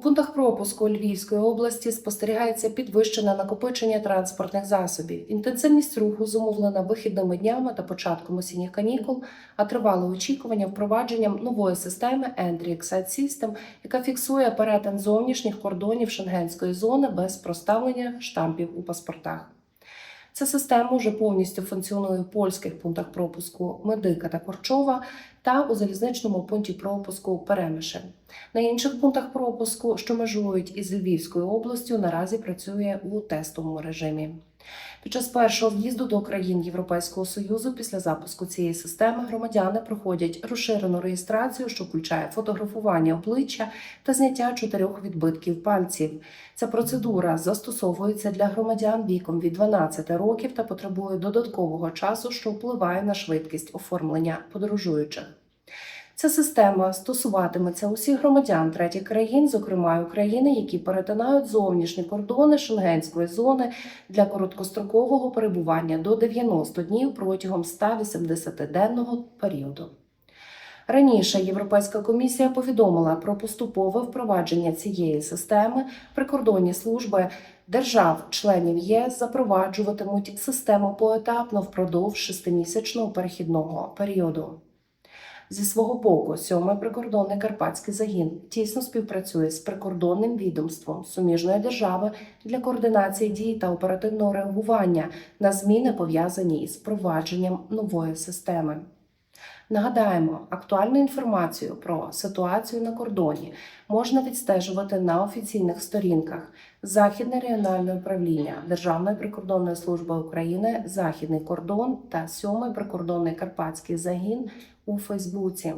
У пунктах пропуску Львівської області спостерігається підвищене накопичення транспортних засобів. Інтенсивність руху зумовлена вихідними днями та початком осінніх канікул, а тривале очікування впровадженням нової системи Entry Exit System, яка фіксує перетин зовнішніх кордонів шенгенської зони без проставлення штампів у паспортах. Ця система вже повністю функціонує в польських пунктах пропуску Медика та Корчова та у залізничному пункті пропуску Перемише. На інших пунктах пропуску, що межують із Львівською областю, наразі працює у тестовому режимі. Під час першого в'їзду до країн Європейського союзу після запуску цієї системи громадяни проходять розширену реєстрацію, що включає фотографування обличчя та зняття чотирьох відбитків пальців. Ця процедура застосовується для громадян віком від 12 років та потребує додаткового часу, що впливає на швидкість оформлення подорожуючих. Ця система стосуватиметься усіх громадян третіх країн, зокрема України, які перетинають зовнішні кордони шенгенської зони для короткострокового перебування до 90 днів протягом 180-денного періоду. Раніше Європейська комісія повідомила про поступове впровадження цієї системи. Прикордонні служби держав-членів ЄС запроваджуватимуть систему поетапно впродовж шестимісячного перехідного періоду. Зі свого боку, сьомий прикордонний карпатський загін тісно співпрацює з прикордонним відомством суміжної держави для координації дій та оперативного реагування на зміни, пов'язані із впровадженням нової системи. Нагадаємо, актуальну інформацію про ситуацію на кордоні можна відстежувати на офіційних сторінках Західне регіональне управління Державної прикордонної служби України, Західний кордон та 7 прикордонний карпатський загін у Фейсбуці.